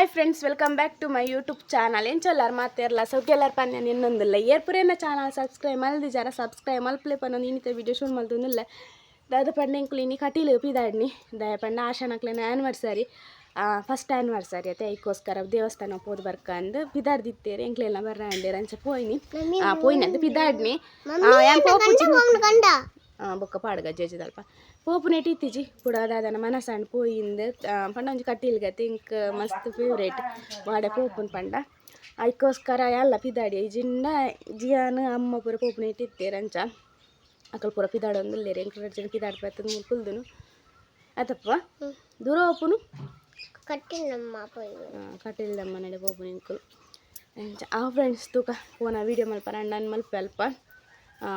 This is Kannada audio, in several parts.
Hi friends welcome back to my YouTube channel. ಎಂಚಲ್ಲಾರು ಮಾತಾರಲ್ಲ ಸೌಕೆಲ್ಲಾರ ಪನ್ನ ನಿನ್ನೊಂದಿಲ್ಲ ಏರ್ಪುರೇನ ಚಾನಲ್ ಸಬ್ಸ್ಕ್ರೈಬ್ ಮಲ್ದಿ ಜನ ಸಬ್ಸ್ಕ್ರೈಬ್ ಮಲ್ಪ್ಲೆ ಪನ್ನೊಂದು ಇನ್ನಿತ ವೀಡಿಯೋ ಶೂಟ್ ಮಲ್ತೊಂದಿಲ್ಲ ದಾದ ಪಂಡೆ ಕ್ಲೀನಿ ಕಟೀಲು ಪಿದಾಡ್ನಿ ದಯ ಪಂಡ ಆಶಾನಕ್ಲೇನ ಆ ಫಸ್ಟ್ ಆನಿವರ್ಸರಿ ಅತ್ತೆ ಅದಕ್ಕೋಸ್ಕರ ದೇವಸ್ಥಾನ ಪೋದ್ ಬರ್ಕಂದು ಪಿದಾಡ್ದಿತ್ತೇರಿ ಎಂಕ್ಲೆಲ್ಲ ಬರ್ರ ಅಂಡೇರಿ ಅಂಚ ಪೋಯ್ನಿ. ಪೋಯ್ನಿ ಅಂತ ಪಿದಾಡ್ನಿ ಬೊಕ್ಕ ಪಾಡ್ಗ ಜೇಜದಲ್ಪ ಪೋಪು ನೆಟ್ಟಿತ್ತಿಜಿ ಪುಡ ದಾದನ ಮನಸ್ಸಂಡ್ ಪೋಯಿಂದು ಪಂಡ ಒಂಜಿ ಕಟ್ಟಿಲ್ಗತ್ತೆ ಇಂಕ್ ಮಸ್ತ್ ಫೇವ್ರೇಟ್ ಮಾಡೆ ಪೋಪುನ್ ಪಂಡ ಐಕೋಸ್ಕರ ಎಲ್ಲ ಪಿದಾಡಿ ಜಿಂಡ ಜಿಯಾನ್ ಅಮ್ಮ ಪೂರ ಪೋಪು ನೆಟ್ಟಿತ್ತೇರಂಚ ಅಕಲ್ ಪೂರ ಪಿದಾಡೊಂದುಲ್ಲೇರಿ ಎಂಕ್ ಜನ ಪಿದಾಡ್ ಬರ್ತದ ಮೂರು ಅದಪ್ಪ ದೂರ ಒಪ್ಪುನು ಕಟ್ಟಿಲ್ಲಮ್ಮ ಪೋಯಿ ಕಟ್ಟಿಲ್ದಮ್ಮ ನಡೆ ಪೋಪು ಆ ಫ್ರೆಂಡ್ಸ್ ತೂಕ ಪೋನ ವೀಡಿಯೋ ಮಲ್ಪ ಅಣ್ಣನ ಮಲ್ಪ ಅಲ್ಪ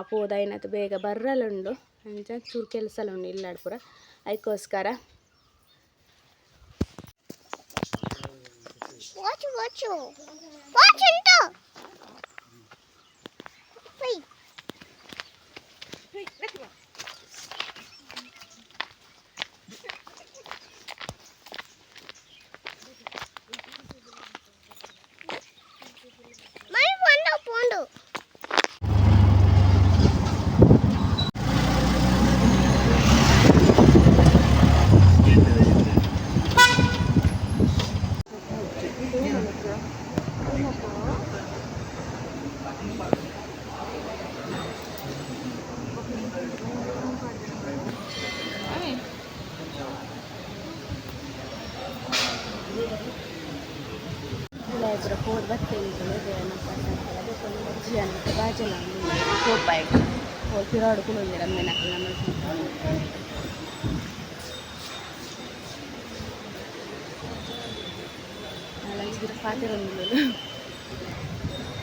ಪೋದ ಏನತ್ತು ಬೇಗ ಬರ್ರಲುಂಡು ಅಂಚ ಚೂರು ಕೆಲಸ ಉಂಡು ಇಲ್ಲಾಡ್ ಪೂರ ಅದಕ್ಕೋಸ್ಕರ ವಾಚು ವಾಚು ವಾಚ್ ಪೂರ ಪೋದ್ ಬತ್ತೆ ಇಂಕುಲು ಅಜ್ಜಿ ಅನ್ನಕ್ಕೆ ಬಾಜಲ ಕೋಪಾಯ್ ಹೋಲ್ ಪಿರಾಡು ಕುಲುಂದಿರ ಅಮ್ಮೆನಕ್ಕೆ ನಮ್ಮ ನಾಲಂಚಿದ್ರೆ ಪಾತಿರೊಂದು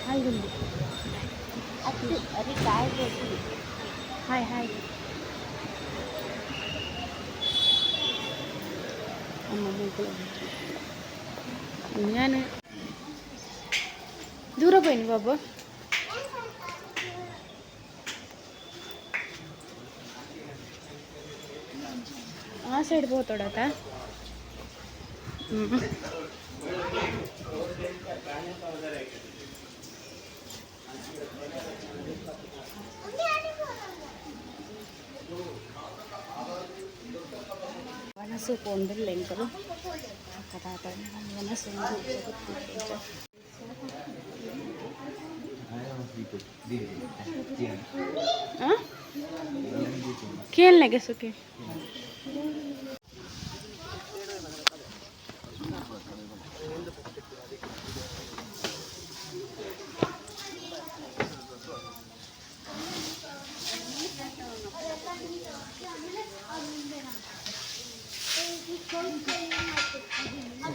ಹಾಯ್ ಗುಂಡಿ ಅದು ಅದು ಕಾಯ್ದೆ ಹಾಯ್ ಹಾಯ್ ಅಮ್ಮ ಮೂಕುಲು ഞാൻ దూరం పోయింది బాబు ఆ సైడ్ పోతాడట ವನಸು ಕೊಂಡಿಲ್ಲ ಹೆಂಗರು ಕದಾಟ ವನಸು हाँ? खेलने के सुखे अब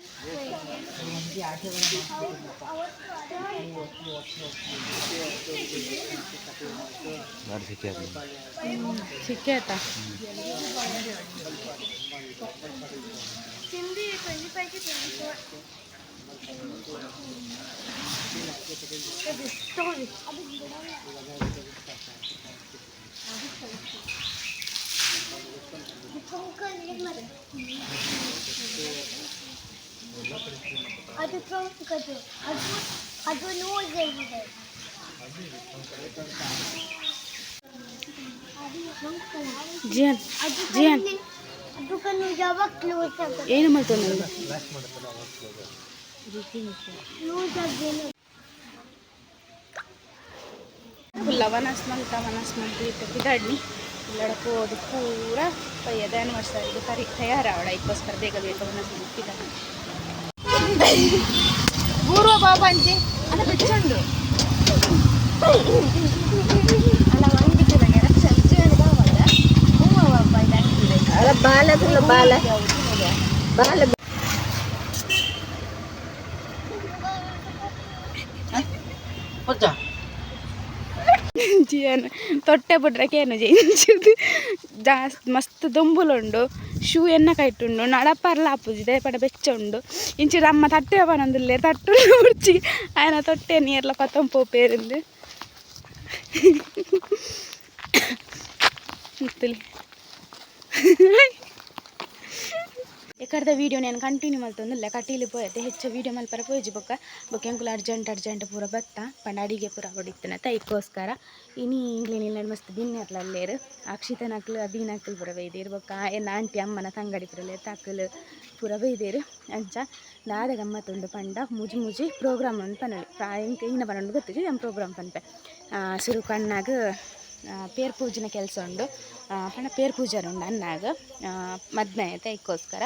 घर से क्या ठीक है। था हिंदी 25 से 24 अभी ಅದು ಅದು ಅದು ನೋಡಿದೆ ಜಿಯನ್ ಜಿಯನ್. ಅದು ಕಣ್ಣು ಯಾವಾಗ ಕ್ಲೋಸ್ ಆಗುತ್ತೆ? ಏನು ಮಾಡ್ತಾನೆ ನನಗೆ ಕ್ಲೋಸ್ ಆಗೇನು ಫುಲ್ಲ ವನಸ್ಮಂತ ವನಸ್ಮಂತ ಇಟ್ಟು ಬಿದಾಡ್ನಿ ಇಲ್ಲಡ ಹೋದು ಪೂರ ಪಯ್ಯದ ಆನಿವರ್ಸರಿಗೆ ತರಿ ತಯಾರಾವಡ ಇದಕ್ಕೋಸ್ಕರ ಬೇಗ ಬೇಗ ಬಿದಾಡ್ನಿ ఊరో బాబా అంచి అలా పిచ్చండు అలా వంగితే ಸಜ್ಜೆಯಲ್ಲಿ ಬಾವಲ್ಲ ಹೂವ ಬಾಯಿ ಅಲ್ಲ ಬಾಲ ಕುಲ್ಲ ಬಾಲ ಬಾಲ ಜಿಯನ್ ತೊಟ್ಟೆ ಬಿಟ್ರೆ ಏನು ಜೇಂಚದು ಜಾಸ್ತಿ ಮಸ್ತ್ ದುಂಬುಲುಂಡು ಶೂ ಎನ್ನ ಕೈಟುಂಡು ನಡಪರ್ಲ ಆಪುಜಿ ದಯಪಡ ಬೆಚ್ಚುಂಡು ಇಂಚಿ ರಮ್ಮ ತಟ್ಟೆ ಬನೊಂದಿಲ್ಲೆ ತಟ್ಟು ಉಡ್ಚಿ ಆಯನ ತೊಟ್ಟೆ ನೀರ್ಲ ಪತ್ತಂ ಪೋಪೇರಿಂದು ಮುತ್ತಲಿ ಎಕರ್ದ ವೀಡಿಯೋ ನಾನು ಕಂಟಿನ್ಯೂ ಮಲ್ತೊಂದಿಲ್ಲ ಕಟೀಲಿ ಪೋಯತ್ತೆ ಹೆಚ್ಚು ವೀಡಿಯೋ ಮಲ್ಪರ ಪೋಯ್ಜಿ ಬೊಕ್ಕ ಬೊಕ್ಕ ಎಂಕುಲು ಅರ್ಜೆಂಟ್ ಅರ್ಜೆಂಟ್ ಪೂರ ಬತ್ತ? ಪಂಡ ಅಡಿಗೆ ಪೂರ ಹೊಡಿತ್ತನ ತೈಕೋಸ್ಕರ ಇನಿ ಇಂಗ್ಲಿನಿಲ್ಲ ಮಸ್ತ್ ಬಿನ್ನೆರ್ಲಲ್ಲೇರು ಅಕ್ಷಿತ ನಕ್ಲು ಅದಿ ನಕ್ಲು ಪೂರ ಬೈದೇರು ಬೊಕ್ಕ. ಎನ್ನ ಆಂಟಿ ಅಮ್ಮನ ತಂಗಡಿ ಪುರಲೆ ತಕ್ಕಲು ಪೂರ ಬೈದೇರು. ಅಂಚ ದಾದ ಗಮ್ಮತ್ತೊಂದು ಪಂಡ. ಮುಜಿ ಮುಜಿ ಪ್ರೋಗ್ರಾಮ್ ಅಂತ ಪನೊಲಿ. ಇಂಕ ಇನ್ನ ಗೊತ್ತಿಜಿ? ನಮ್ಮ ಪ್ರೋಗ್ರಾಮ್ ಪನ್ಪೆ. ಸುರು ಕಣ್ಣಾಗ ಪೇರ್ ಪೂಜೆನ ಕೆಲಸ ಉಂಡು. ಅಣ್ಣ ಪೇರ್ ಪೂಜಾರು ಉಂಡು ಅನ್ನಾಗ. ಮದ್ನೆ ಐತೆ ಇಕ್ಕೋಸ್ಕರ.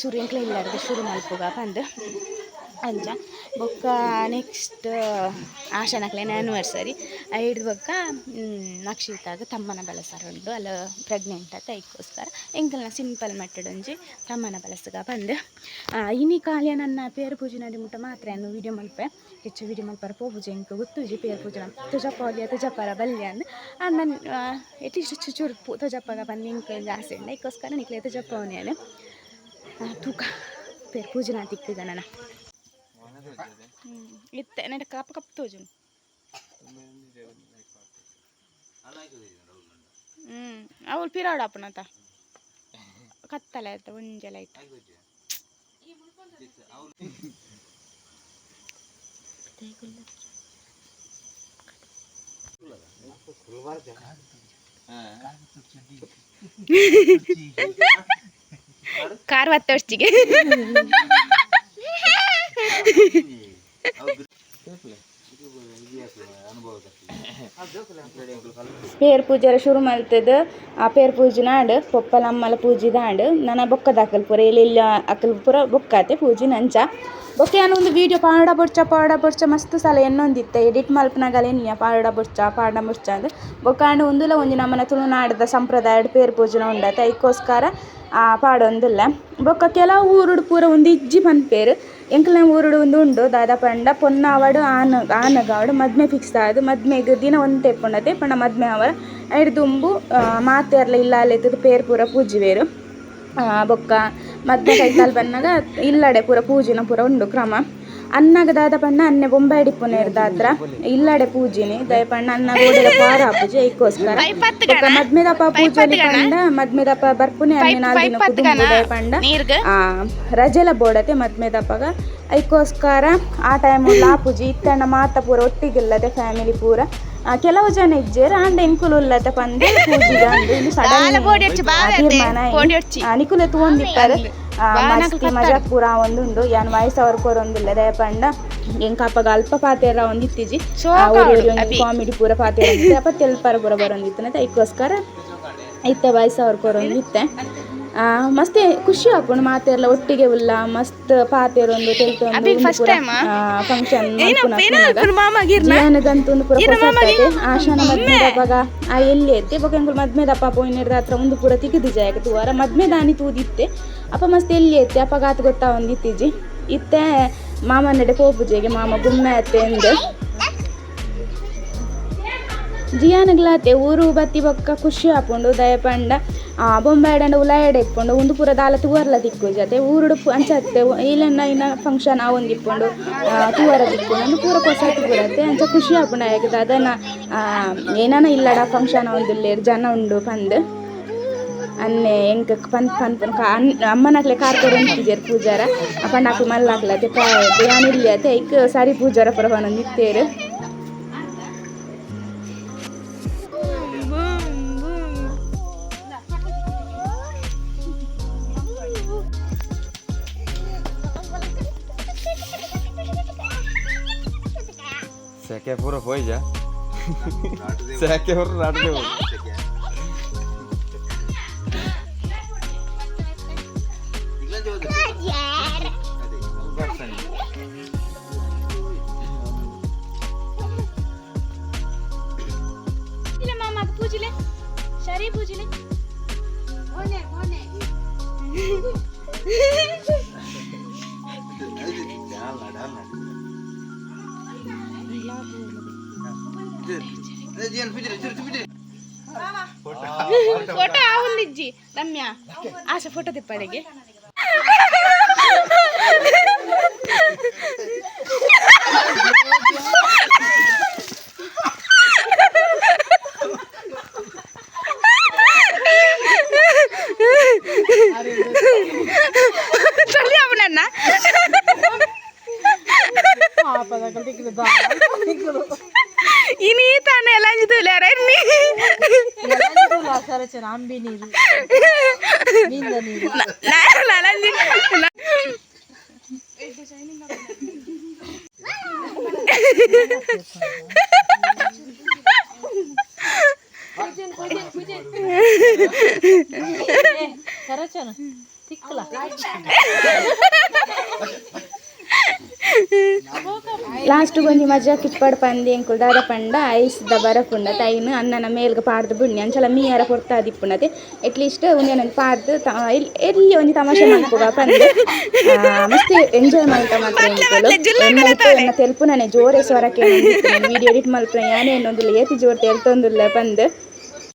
ಸೂರ್ಯಂಕ್ಲೆ ಇಲ್ಲಾರ್ದು ಶುರು ಮಲ್ಪುಗ ಪಂದು ಅಂಚ ಬೊಕ್ಕ ನೆಕ್ಸ್ಟ್ ಆಶನಕ್ಲೇನ ಆ್ಯನಿವರ್ಸರಿ ಐಡ್ ಬೊಕ್ಕ ನಕ್ಷಿತಾಗ ತಮ್ಮನ ಬಳಸಾರುಂಡು ಅಲ್ಲ ಪ್ರೆಗ್ನೆಂಟ್ ಆತ ಐಕೋಸ್ಕರ ಎಂಕಲ್ನ ಸಿಂಪಲ್ ಮೆಟ್ಟಡ್ ಒಂಜಿ ತಮ್ಮನ ಬಳಸಗ ಬಂದು. ಇನಿ ಕಾಲಿಯ ನನ್ನ ಪೇರು ಪೂಜೆ ನಡಿ ಮುಟ್ಟ ಮಾತ್ರ ನಾನು ವೀಡಿಯೋ ಮಲ್ಪೆ. ಹೆಚ್ಚು ವೀಡಿಯೋ ಮಲ್ಪರ ಪೋ ಪೂಜೆ ಎಂಕ ಗೊತ್ತುಜಿ ಪೇರು ಪೂಜೆ ತುಜಪ್ಪ ಹೊಲಿಯ ತುಜಪ್ಪರ ಬಲ್ಯ ಅಂದ್. ನನ್ನ ಎಟ್ಲೀಸ್ಟ್ ಚುಚೂರು ತುಜಪ್ಪಗ ಬಂದು ಇಂಕ ಜಾಸ್ತಿ ಉಂಡು ಐಕೋಸ್ಕರ ನಿಕ್ಲೆ ತುಜಪ್ಪ ಅವನೇನು ತೂಕ, ಪೇರು ಪೂಜೆ ತಿಕ್ಕಿದ ನನ್ನ ಇತ್ತೆ ನೆಡ ಕಪ್ಪ ಕಪ್ ತೋಜು ಹ್ಮ್ ಅವಳು ಪಿರಾಡ್ ಅಪ್ಪನತ ಕತ್ತಲೆ ಆಯ್ತು ಒಂಜೆಲ ಆಯ್ತು ಕಾರ್ ಹತ್ತ ವರ್ಷಿಗೆ ಪೇರ್ ಪೂಜೆರ ಶುರು ಮಲ್ತದ ಆ ಪೇರ್ ಪೂಜೆ ನಾಡ್ ಪೊಪ್ಪಲ ಅಮ್ಮಲ ಪೂಜೆ ದಾಂಡ್ ನನ್ನ ಬೊಕ್ಕದ ಅಕ್ಕಲ್ ಪೂರ ಇಲ್ಲಿ ಅಕಲ್ ಪೂರ ಬೊಕ್ಕಾತೆ ಪೂಜೆ ನಂಚ. ಬೊಕ್ಕೆ ಒಂದು ವೀಡಿಯೋ ಪಾಡ ಬೊಡ್ಚ ಪಾಡ ಬೊಡ್ಚ ಮಸ್ತ್ ಸಲ ಎನ್ನೊಂದಿತ್ತೆ. ಎಡಿಟ್ ಮಲ್ಪನಾಗಲ ಎನ್ನಿಯ ಪಾಡ ಬೊಡ್ಚ ಪಾಡ ಬೊಡ್ಚ ಅಂದ್. ಬೊಕ್ಕಾಂಡ್ ಒಂದುಲ ಒಂಜಿ ನಮ್ಮನ ತುಳುನಾಡದ ಸಂಪ್ರದಾಯಡ್ ಪೇರು ಪೂಜನ ಉಂಡತ್ತೆ ಅದಕ್ಕೋಸ್ಕರ ಪಾಡೊಂದುಲ್ಲ. ಬೊಕ್ಕ ಕೆಲವು ಊರುಡು ಪೂರ ಒಂದು ಇಜ್ಜಿ ಪನ್ಪೇರು ಎಂಕಲ್ನ ಊರುಡು ಒಂದು ಉಂಡು. ದಾದ ಪಂಡ ಪೊನ್ನಾವಡು ಆನ ಆನಗಾವಡು ಮದ್ಮೆ ಫಿಕ್ಸ್ ಆದು. ಮದ್ಮೆಗ್ ದಿನ ಒಂದು ತೆಪ್ಪುಂಡತೆ ಪಂಡ ಮದ್ಮೆ ಅವರ. ಐಡು ದುಂಬು ಮಾತೆರ್ಲ ಇಲ್ಲ ಅಲ್ಲೆತ್ತದು ಪೇರ್ ಪೂರ ಪೂಜಿವೇರು ಬೊಕ್ಕ ಮದ್ಮೆ ಕೈತಾಲ್ ಬನ್ನಾಗ ಇಲ್ಲಡೆ ಪೂರ ಪೂಜಿನ ಪೂರ ಉಂಡು ಕ್ರಮ. ಅನ್ನಗ ದಾದ ಪಂಡ ಅನ್ನೆ ಬೊಂಬೆ ಇಡಿಪುನೇರು ದಾತ್ರ ಇಲ್ಲಡೆ ಪೂಜಿನಿ ದಯ ಪಂಡ ಅನ್ನ ಗೋಡೆದ ಪಾರ ಪೂಜೆ ಇಕ್ಕೋಸ್ಕರ ಬೊಕ್ಕ ಪೂಜೆ ಪಂಡ ಮದ್ಮೆದಪ್ಪ ಬರ್ಪುನೆ ಅನ್ನೆ ನಾಲ್ದಿನ ಕುದುಂಬು ದಯ ಪಂಡ. ರಜೆಲ ಬೋಡತೆ ಮದ್ಮೇದಪ್ಪಗ. ಐಕೋಸ್ಕರ ಆ ಟೈಮ್ ಲಾಪುಜಿ ಇತ್ತಣ್ಣ ಮಾತ ಪೂರ ಒಟ್ಟಿಗಿಲ್ಲದೆ ಫ್ಯಾಮಿಲಿ ಪೂರ. ಕೆಲವು ಜನ ಇಜ್ಜೇರ್ ಆಂಡ ಎಂಕುಲು ಉಲ್ಲತೆ ಪಂದೆ ಪೂಜಿಗ ಇಲ್ಲಿ ಸಡನ್ ತೀರ್ಮಾನ ನಿಕುಲ ತಗೊಂಡಿದ್ದಾರೆ ಮಸ್ತಿ ಮಜಾ ಪೂರ ಒಂದುಂಡು. ಯಾನ್ ವಯಸ್ಸು ಕೊರೊಂದಿಲ್ಲ ದಯ ಪಂಡ. ಎಂಕಪ್ಪಗ ಅಲ್ಪ ಪಾತೆರ ಒಂದಿತ್ತಿಜಿ. ಕಾಮಿಡಿ ಪೂರ ಪಾತೆರ ಅಪ್ಪ ತೆಲ್ಪರ ಪೂರ ಬರೊಂದಿತ್ತನೆ ಅದಕ್ಕೋಸ್ಕರ ಇತ್ತೆ ವಯಸ್ಸವ್ರ ಕೊರೊಂದಿತ್ತೆ ಆ, ಮಸ್ತ್ ಖುಷಿ ಆಪುಂಡು ಮಾತೆರ್ಲ ಒಟ್ಟಿಗೆ ಉಲ್ಲ ಮಸ್ತ್ ಪಾತೆರೊಂದು ಒಂದು ಫಂಕ್ಷನ್ ಜನಗಂತೂ ಒಂದು ಪೂರ ಹೊಸತತೆ ಆಶಾನ ಮದ್ಮೆ ದಪ್ಪಗ ಆ ಎಲ್ಲಿ ಎತ್ತೆ ಬೊಕ ಎಂಕುಲು ಅಪ್ಪ ದಪ್ಪ ಪೋಯಿನಿರ್ದ ಹತ್ರ ಒಂದು ಪೂರ ತಿಕ್ಕಿದು ಜಾಯಕ ತೂವಾರ ಮದ್ಮೇದ ದಾನಿ ತೂದಿತ್ತೆ. ಅಪ್ಪ ಮಸ್ತ್ ಎಲ್ಲಿ ಎತ್ತೆ ಅಪ್ಪ ಗಾತ್ ಗೊತ್ತಾ ಒಂದಿತ್ತಿಜಿ ಇತ್ತೆ ಮಾಮ ನಡೆ ಪೋಪುಜೆಗೆ ಮಾಮ ಗುಮ್ಮೆ ಅತ್ತೆ ಎಂದು ಜಿಯಾನಗ್ಲಾತೆ ಊರು ಬತ್ತಿ ಬೊಕ್ಕ ಖುಷಿ ಆಪುಂಡು ದಯಪಂಡ, ಆ, ಬೊಂಬಾಯ್ಡಂಡ ಉಲಾಯಡೆ ಇಪ್ಪುಂಡು ಒಂದು ಪೂರ ದಾಲ ತೂವರ್ಲ ತಿಕ್ಕು ಜತೆ, ಊರುಡು ಅಂಚತ್ತೆ ಇಲ್ಲನ್ನ ಇನ್ನ ಫಂಕ್ಷನ್ ಆ ಒಂದು ಇಪ್ಪುಂಡು ತೂವರ ತಿಕ್ಕು ಒಂದು ಪೂರ ಕೊಸ ಅಂಚ ಖುಷಿ ಆಪುಂಡು ಯಾಕಂದ್ರೆ ಅದನ್ನ ಏನಾನ ಇಲ್ಲಡ ಫಂಕ್ಷನ್ ಒಂದುಲ್ಲೇರು ಜನ ಉಂಡು ಪಂದ್. ಅನ್ನೆ ಎಂಕ ಕಾ- ಅನ್- ಅಮ್ಮನಕ್ಲೆ ಕಾರ್ಕೊಡ್ ಉಂಟಿಜೇರ್ ಪೂಜಾರ. ಪಂಡಾಕು ಮಲ್ಲಾಕ್ಲತೆ ಯಾನ್ ಇಲ್ಲಿ ಅತೆ ಐಕ್ ಸಾರಿ ಪೂಜಾರ ಪರವಾನ ಪನೊಂದು polla. ¿Será que es ahorrarle? বুঝলে সারি বুঝলে অনেক অনেক ಫೋಟೋ ಅವನಿಜ್ಜಿ ರಮ್ಯಾ. ಆಶಾ ಫೋಟೋ ತಿಪ್ಪಡೆಗೆ ಅಂಬಿ ನೀರು ಮೀಂದ ನೀರು ನಾನಂಜಿ ಕರಚನ ತಿಕ್ಕಲ Last ಗೊಂಜಿ ಮಜ ಕಿಪ್ಪಡ್ ಪಂದಿ ಎಂಕುಲು ದಾದ ಪಂಡ ಐಸ್ದ ಬರಕುಂಡ ತೈನು ಅನ್ನನ ಮೇಲ್ಗ ಪಾಡ್ದು ಬಿಡ್ನಿ ಅಂಚಲ ಮೀಯರ ಕೊರ್ತಾದಿಪ್ಪುನತೆ ಎಟ್ಲೀಸ್ಟ್ ಒಂದೇನೊಂದು ಪಾಡ್ದು ಎಲ್ಲಿ ಒಂಜಿ ತಮಾಷೆ ಮನ್ಪುಗ ಪಂದೆ ಮಸ್ತ್ ಎಂಜಾಯ್ ಮಾಡ್ತ ಮಾತ್ರ ತೆಲ್ಪುನನೆ ಜೋರೆ ಸ್ವರಕ್ಕೆ ವಿಡಿಯೋ ಎಡಿಟ್ ಮಲ್ಪುನ ಯಾನೇ ಅನ್ನೊಂದಿಲ್ಲ ಏತಿ ಜೋರ್ ತೆಲ್ತೊಂದಿಲ್ಲ ಪಂದು